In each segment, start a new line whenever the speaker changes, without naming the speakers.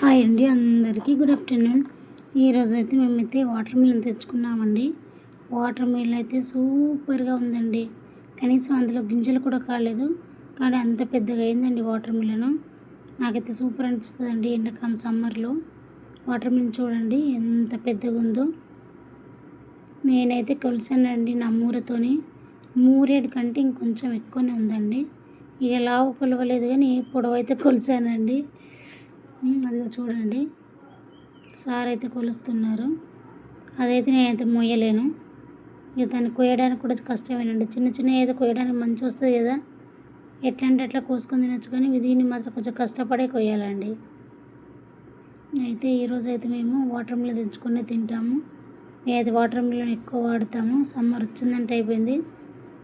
Hi అండి అందరికీ good afternoon. ఈరోజు అయితే మేమైతే వాటర్ మిలన్ తెచ్చుకున్నామండి. వాటర్ మిలన్ అయితే సూపర్గా ఉందండి. కనీసం అందులో గింజలు కూడా కాలేదు. కానీ అంత పెద్దగా అయిందండి వాటర్ మిలన్ నాకైతే సూపర్ అనిపిస్తుంది అండి ఎండాకాలం సమ్మర్లో. వాటర్ మిలన్ చూడండి ఎంత పెద్దగా ఉందో. నేనైతే కొలిసానండి నా మూరతోని. మూరేడు కంటే ఇంకొంచెం ఎక్కువనే ఉందండి. ఇక లావు కొలవలేదు కానీ పొడవైతే కొలిసానండి. అదిగో చూడండి. సార్ అయితే కొలుస్తున్నారు. అదైతే నేనైతే మొయ్యలేను. ఇక దాన్ని కొయ్యడానికి కూడా కష్టమేనండి. చిన్న చిన్న ఏదో కొయ్యడానికి మంచి వస్తుంది కదా. ఎట్లా అంటే అట్లా కోసుకొని తినచ్చు కానీ దీన్ని మాత్రం కొంచెం కష్టపడే కొయ్యాలండి. అయితే ఈరోజు అయితే మేము వాటర్ మిలన్ తెచ్చుకునే తింటాము. మేమైతే వాటర్ మిలన్ ఎక్కువ వాడతాము. సమ్మర్ వచ్చిందంటే అయిపోయింది.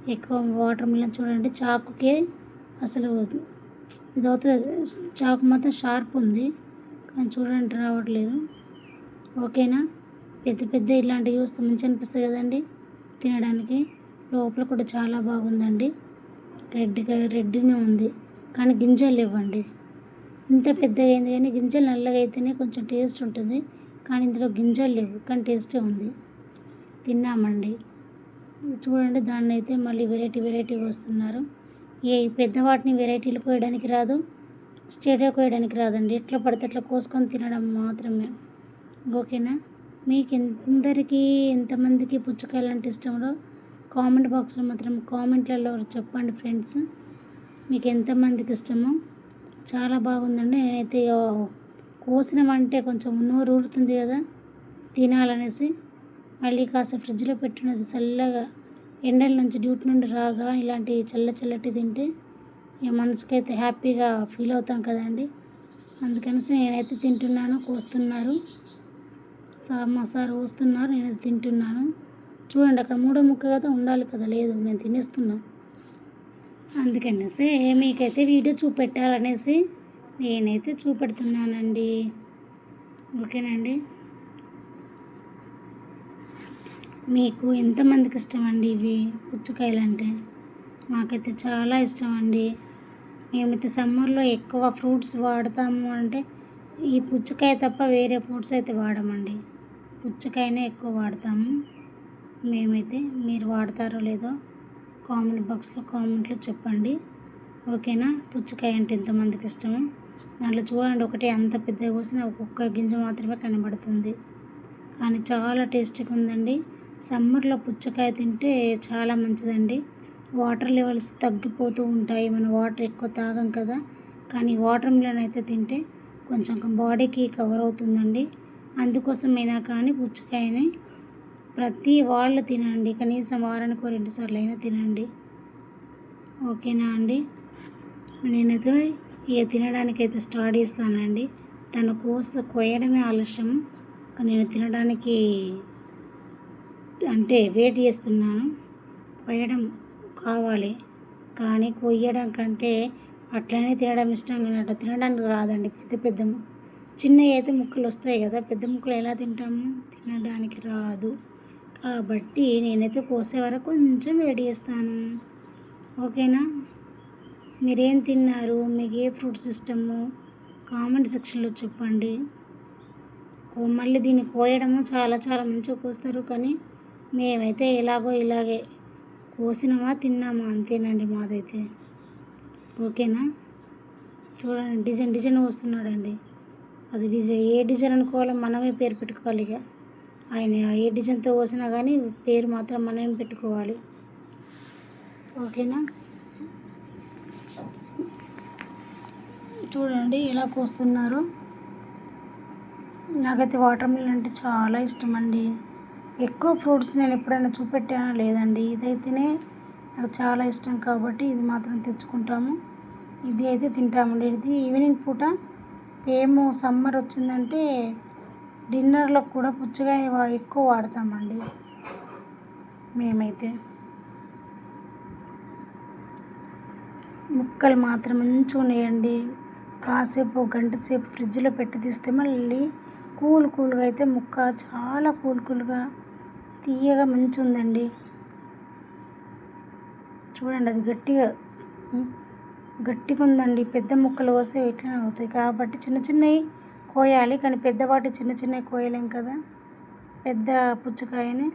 ఎక్కువ వాటర్ మిలన్ చూడండి. చాకుకే అసలు ఇది అవుతుంది చాకు మాత్రం షార్ప్ ఉంది. కానీ చూడండి రావట్లేదు. ఓకేనా? పెద్ద పెద్ద ఇలాంటివి చూస్తే మంచి అనిపిస్తుంది కదండి తినడానికి. లోపల కూడా చాలా బాగుందండి. రెడ్గా రెడ్గానే ఉంది. కానీ గింజలు ఇవ్వండి. ఇంత పెద్దగా అయింది కానీ గింజలు నల్లగా అయితేనే కొంచెం టేస్ట్ ఉంటుంది. కానీ ఇందులో గింజలు లేవు. కానీ టేస్టే ఉంది. తిన్నామండి. చూడండి దాన్ని అయితే మళ్ళీ వెరైటీ వెరైటీ వస్తున్నారు. ఏ పెద్ద వాటిని వెరైటీలు కోయడానికి రాదు స్ట్రేట్గా కోయడానికి రాదండి. ఎట్లా పడితే అట్లా కోసుకొని తినడం మాత్రమే. ఓకేనా? మీకు ఎందరికీ ఎంతమందికి పుచ్చకాయలు అంటే ఇష్టమో కామెంట్ బాక్స్లో మాత్రం కామెంట్లలో చెప్పండి ఫ్రెండ్స్. మీకు ఎంతమందికి ఇష్టమో. చాలా బాగుందండి. నేనైతే కోసినమంటే కొంచెం నోరు ఊరుతుంది కదా తినాలనేసి. మళ్ళీ కాస్త ఫ్రిడ్జ్లో పెట్టినది చల్లగా ఎండల నుంచి డ్యూటీ నుండి రాగా ఇలాంటి చల్ల చల్లటి తింటే ఇక మనసుకైతే హ్యాపీగా ఫీల్ అవుతాం కదండి. అందుకనేసి నేనైతే తింటున్నాను కోస్తున్నారు. సార్ మా సార్ వస్తున్నారు నేను తింటున్నాను. చూడండి అక్కడ మూడో ముక్క కదా ఉండాలి కదా లేదు నేను తినేస్తున్నా. అందుకనేసి మీకైతే వీడియో చూపెట్టాలనేసి నేనైతే చూపెడుతున్నానండి. ఓకేనండి? మీకు ఎంతమందికి ఇష్టం అండి ఇవి పుచ్చకాయలు అంటే మాకైతే చాలా ఇష్టం అండి మేమైతే సమ్మర్లో ఎక్కువ ఫ్రూట్స్ వాడతాము అంటే ఈ పుచ్చకాయ తప్ప వేరే ఫ్రూట్స్ అయితే వాడమండి. పుచ్చకాయనే ఎక్కువ వాడతాము. మేమైతే మీరు వాడతారో లేదో కామెంట్ బాక్స్లో కామెంట్లో చెప్పండి. ఓకేనా? పుచ్చకాయ అంటే ఎంతమందికి ఇష్టము దాంట్లో చూడండి ఒకటి అంత పెద్దగా కోసిన ఒక్కొక్క గింజ మాత్రమే కనబడుతుంది. కానీ చాలా టేస్టీగా ఉందండి సమ్మర్లో పుచ్చకాయ తింటే చాలా మంచిదండి. వాటర్ లెవెల్స్ తగ్గిపోతూ ఉంటాయి. మనం వాటర్ ఎక్కువ తాగం కదా. కానీ వాటర్ మిలన్ అయితే తింటే కొంచెం బాడీకి కవర్ అవుతుందండి. అందుకోసమైనా కానీ పుచ్చకాయని ప్రతి వాళ్ళు తినండి. కనీసం వారానికి రెండు సార్లు అయినా తినండి. ఓకేనా అండి? నేనైతే ఇక తినడానికి అయితే స్టార్ట్ చేస్తానండి. తన కోస కోయడమే ఆలస్యం. నేను తినడానికి అంటే వెయిట్ చేస్తున్నాను. కోయడం కావాలి. కానీ కొయ్యడం కంటే అట్లనే తినడం ఇష్టం కానీ అట్లా తినడానికి రాదండి పెద్ద పెద్ద చిన్న చిన్నవి అయితే ముక్కలు వస్తాయి కదా పెద్ద ముక్కలు ఎలా తింటాము? తినడానికి రాదు. కాబట్టి నేనైతే కోసే వరకు కొంచెం వేడి చేస్తాను. ఓకేనా? మీరేం తిన్నారు? మీకు ఏ ఫ్రూట్స్ ఇష్టము కామెంట్ సెక్షన్లో చెప్పండి. కో- మళ్ళీ దీన్ని కోయడము చాలా చాలా మంచిగా కోస్తారు కానీ మేమైతే ఎలాగో ఇలాగే కోసినామా తిన్నామా అంతేనండి మాదైతే. ఓకేనా? చూడండి డిజైన్ డిజైన్ వస్తున్నాడండి అది డిజైన్ ఏ డిజైన్ అనుకోవాలో మనమే పేరు పెట్టుకోవాలి ఇక. ఆయన ఏ డిజైన్తో కోసినా కానీ పేరు మాత్రం మనమే పెట్టుకోవాలి. ఓకేనా? చూడండి ఎలా కోస్తున్నారు. నాకైతే వాటర్ మిలన్ అంటే చాలా ఇష్టం అండి ఎక్కువ ఫ్రూట్స్ నేను ఎప్పుడైనా చూపెట్టానా లేదండి? ఇదైతేనే నాకు చాలా ఇష్టం కాబట్టి ఇది మాత్రం తెచ్చుకుంటాము. ఇది అయితే తింటామండి ఇది ఈవినింగ్ పూట ఏము సమ్మర్ వచ్చిందంటే డిన్నర్లో కూడా పుచ్చకాయ ఎక్కువ వాడతామండి మేమైతే. ముక్కలు మాత్రం మంచిగా ఉన్నాయండి. కాసేపు ఒక గంట సేపు ఫ్రిడ్జ్లో పెట్టి తీస్తే మళ్ళీ కూల్ కూల్గా అయితే ముక్క చాలా కూల్ కూల్గా తీయగా మంచి ఉందండి చూడండి అది గట్టిగా గట్టిగా ఉందండి పెద్ద ముక్కలు వస్తే ఇట్లనే అవుతాయి. కాబట్టి చిన్న చిన్నవి కోయాలి. కానీ పెద్దవాటి చిన్న చిన్నవి కోయలేం కదా. పెద్ద పుచ్చకాయని.